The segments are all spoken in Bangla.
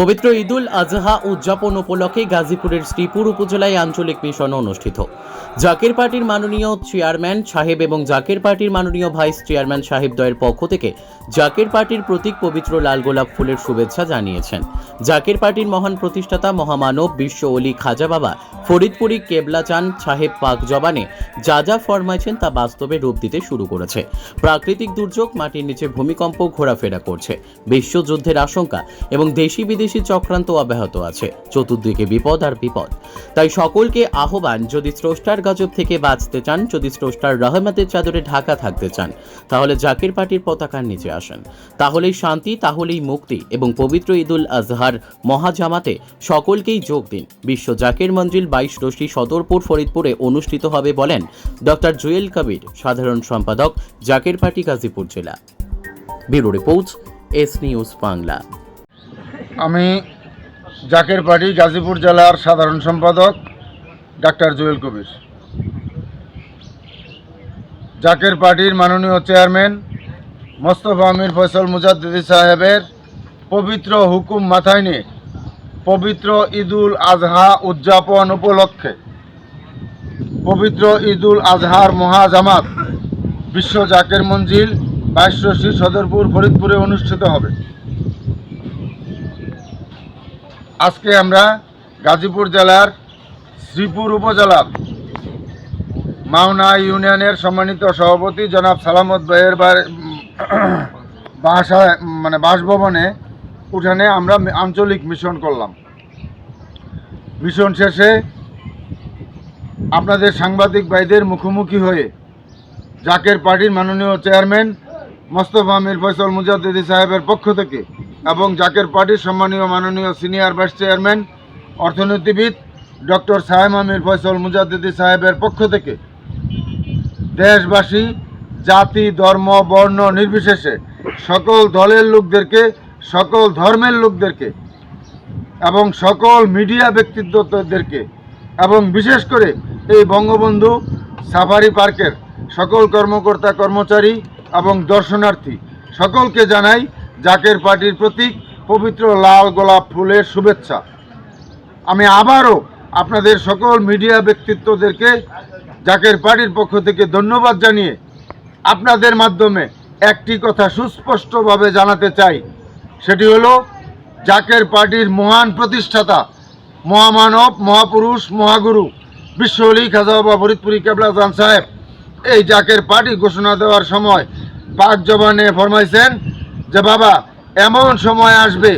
পবিত্র ঈদুল আজহা উদযাপন উপলক্ষে গাজীপুরের শ্রীপুর উপজেলায় আঞ্চলিক মিশন অনুষ্ঠিত। জাকের পার্টির মাননীয় চেয়ারম্যান সাহেব এবং জাকের পার্টির মাননীয় ভাইস চেয়ারম্যান সাহেব দ্বয়ের পক্ষ থেকে জাকের পার্টির প্রতীক পবিত্র লাল গোলাপ ফুলের শুভেচ্ছা জানিয়েছেন। জাকের পার্টির মহান প্রতিষ্ঠাতা মহামানব বিশ্ব অলি খাজা বাবা, ফরিদপুরি কেবলা চান সাহেব পাক জবানে যা যা ফরমাইছেন তা বাস্তবে রূপ দিতে শুরু করেছে। প্রাকৃতিক দুর্যোগ, মাটির নিচে ভূমিকম্প, ঘোরাফেরা করছে। বিশ্বযুদ্ধের আশঙ্কা এবং দেশি বিদেশি চক্রান্ত অব্যাহত আছে। চতুর্দিকে বিপদ আর বিপদ। তাই সকলকে আহ্বান, যদি স্রষ্টার গজব থেকে বাঁচতে চান, যদি স্রষ্টার রহমতের চাদরে ঢাকা থাকতে চান, তাহলে জাকির পার্টির পতাকার নিচে আসেন। তাহলেই শান্তি, তাহলেই মুক্তি এবং পবিত্র ঈদুল আজহার মহাজামাতে সকলকেই যোগ দিন। বিশ্ব জাকির মঞ্জিল বাইশ রশি সদরপুর ফরিদপুরে অনুষ্ঠিত হবে বলেন ডক্টর জুয়েল কবির, সাধারণ সম্পাদক জাকির পার্টি গাজীপুর জেলা। Bureau report, S News Bangla. আমি জাকের পার্টি, গাজীপুর জেলার সাধারণ সম্পাদক ডাক্তার জুয়েল কবির। জাকের পার্টির মাননীয় চেয়ারম্যান মোস্তফা আমির ফয়সল মুজাদ্দিদি সাহেবের পবিত্র হুকুম মাথায় নিয়ে পবিত্র ঈদুল আজহা উদযাপন উপলক্ষে পবিত্র ঈদুল আজহার মহাজামাত বিশ্ব জাকের মঞ্জিল বাইশরশি সদরপুর ফরিদপুরে অনুষ্ঠিত হবে। আজকে আমরা গাজীপুর জেলার শ্রীপুর উপজেলার মাওনা ইউনিয়নের সম্মানিত সভাপতি জনাব সালামত ভাইয়ের বাসায় মানে বাসভবনে উঠানে আমরা আঞ্চলিক মিশন করলাম। মিশন শেষে আপনাদের সাংবাদিক ভাইদের মুখোমুখি হয়ে জাকের পার্টির মাননীয় চেয়ারম্যান মোস্তফা আমির ফয়সল মুজাদ্দিদি সাহেবের পক্ষ থেকে এবং জাকের পার্টির সম্মানীয় মাননীয় সিনিয়র ভাইস চেয়ারম্যান, অর্থনীতিবিদ ডক্টর সাহেম আমির ফয়সল মুজাদ্দিদি সাহেবের পক্ষ থেকে দেশবাসী, জাতি, ধর্ম, বর্ণ নির্বিশেষে সকল দলের লোকদেরকে, সকল ধর্মের লোকদেরকে এবং সকল মিডিয়া ব্যক্তিত্বদেরকে এবং বিশেষ করে এই বঙ্গবন্ধু সাফারি পার্কের সকল কর্মকর্তা, কর্মচারী এবং দর্শনার্থী সকলকে জানাই জাকের পার্টির প্রতীক, পবিত্র লাল গোলাপ ফুলের শুভেচ্ছা। আমি আবারও আপনাদের সকল মিডিয়া ব্যক্তিত্বদেরকে জাকের পার্টির পক্ষ থেকে ধন্যবাদ জানিয়ে আপনাদের মাধ্যমে একটি কথা সুস্পষ্টভাবে জানাতে চাই। সেটি হলো, জাকের পার্টির মহান প্রতিষ্ঠাতা মহামানব মহাপুরুষ, মহাগুরু বিশ্ব অলি খাজা বাবা ফরিদপুরি কেবলা জান সাহেব, এই জাকের পার্টি ঘোষণা দেওয়ার সময় পাক জবানে ফরমাইছেন যে বাবা, এমন সময় আসবে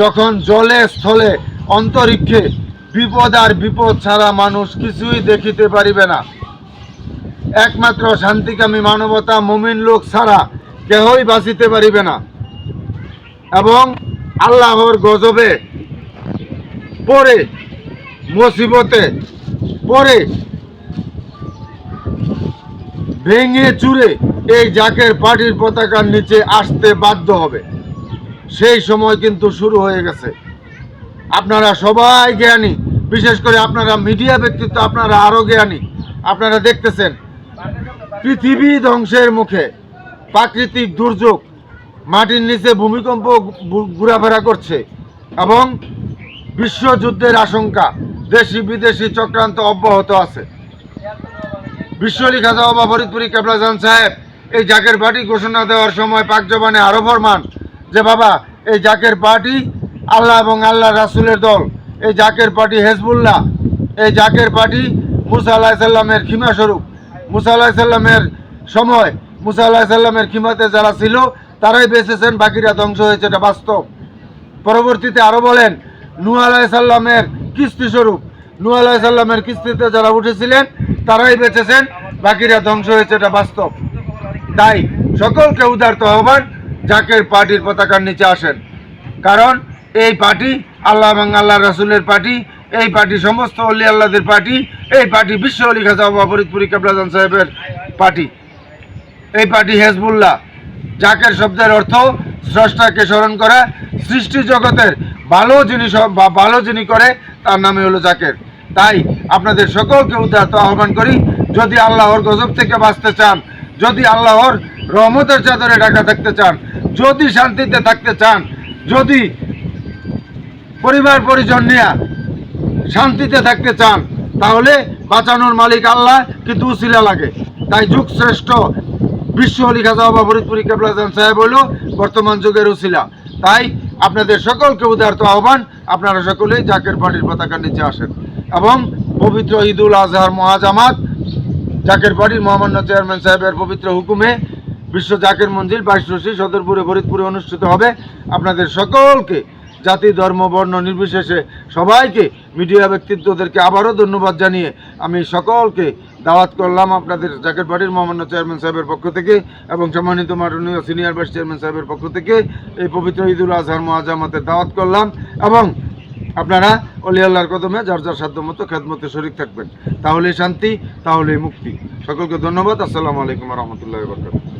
যখন জলে, স্থলে, অন্তরিক্ষে বিপদ আর বিপদ ছাড়া মানুষ কিছুই দেখিতে পারিবে না। একমাত্র শান্তিকামী মানবতা মমিন লোক ছাড়া কেহই বাঁচিতে পারিবে না। এবং আল্লাহর গজবে পরে, মুসিবতে পরে, ভেঙে চুরে এই জাকের পার্টির পতাকার নিচে আসতে বাধ্য হবে। সেই সময় কিন্তু শুরু হয়ে গেছে। আপনারা সবাই জ্ঞানী। বিশেষ করে আপনারা মিডিয়া ব্যক্তিত্ব, আপনারা আরও জ্ঞানী। আপনারা দেখতেছেন, পৃথিবী ধ্বংসের মুখে প্রাকৃতিক দুর্যোগ মাটির নিচে ভূমিকম্প ঘোরাফেরা করছে এবং বিশ্বযুদ্ধের আশঙ্কা দেশি বিদেশি চক্রান্ত অব্যাহত আছে। বিশ্বলি খাজা বাবা ফরিদপুরি কেবলাজান সাহেব এই জাকের পার্টি ঘোষণা দেওয়ার সময় পাক জবানে আরও ফরমান যে, বাবা, এই জাকের পার্টি আল্লাহ এবং আল্লাহ রাসুলের দল, এই জাকের পার্টি হেজবুল্লাহ, এই জাকের পার্টি মুসা আল্লাহ সাল্লামের খিমা স্বরূপ। মুসা আল্লাহ সাল্লামের সময়, মুসা আল্লাহ সাল্লামের খিমাতে যারা ছিল, তারাই বেঁচেছেন, বাকিরা ধ্বংস হয়েছে, এটা বাস্তব। পরবর্তীতে আরও বলেন নূ আলাহ সাল্লামের কিস্তি স্বরূপ নূ আলাহ সাল্লামের কিস্তিতে যারা উঠেছিলেন, তারাই বেঁচেছেন, বাকিরা ধ্বংস হয়েছে, এটা বাস্তব। তাই সকলকে উদারত আহ্বান, জাকের পার্টির পতাকার নিচে আসেন। কারণ এই পার্টি আল্লাহ এবং আল্লাহ রাসুলের পার্টি, এই পার্টি সমস্ত অলি আল্লাহদের পার্টি, এই পার্টি বিশ্ব অলি খাজা ফরিদপুরি কেবলাজান সাহেবের পার্টি। এই পার্টি হেজবুল্লাহ। জাকের শব্দের অর্থ স্রষ্টাকে স্মরণ করা, সৃষ্টি জগতের ভালো জিনিস বা ভালো যিনি করে, তার নামে হলো জাকের। তাই আপনাদের সকলকে উদাহরণ আহ্বান করি, যদি আল্লাহর গজব থেকে বাঁচতে চান যদি আল্লাহর রহমতের চাদরে ঢাকা থাকতে চান, যদি শান্তিতে থাকতে চান, যদি পরিবার পরিজন নিয়ে শান্তিতে থাকতে চান, তাহলে বাঁচানোর মালিক আল্লাহ, কিন্তু উসিলা লাগে। তাই যুগ শ্রেষ্ঠ বিশ্ব অলি খাজা বাবা ফরিদপুরি কেবলাজান সাহেব হইল বর্তমান যুগের উসিলা। তাই আপনাদের সকলকে উদারত আহ্বান, আপনারা সকলেই জাকের পার্টির পতাকার নিচে আসেন। এবং পবিত্র ঈদুল আজহার মহাজামাত জাকের পার্টির মহামান্য চেয়ারম্যান সাহেবের পবিত্র হুকুমে বিশ্ব জাকের মঞ্জিল বাইশ রশি সদরপুরে, ফরিদপুরে অনুষ্ঠিত হবে। আপনাদের সকলকে জাতি, ধর্ম, বর্ণ নির্বিশেষে সবাইকে, মিডিয়া ব্যক্তিত্বদেরকে আবারও ধন্যবাদ জানিয়ে আমি সকলকে দাওয়াত করলাম আপনাদের জাকের বাড়ির মহামান্য চেয়ারম্যান সাহেবের পক্ষ থেকে এবং সম্মানিত মাননীয় সিনিয়র ভাইস চেয়ারম্যান সাহেবের পক্ষ থেকে এই পবিত্র ঈদুল আজহার মহাজামাতের দাওয়াত করলাম এবং আপনারা অলি আল্লাহর কদমে যার যার সাধ্য মতো খেদমতে শরিক থাকবেন। তাহলেই শান্তি, তাহলেই মুক্তি। সকলকে ধন্যবাদ। আসসালামু আলাইকুম রহমতুল্লাহ বরকাত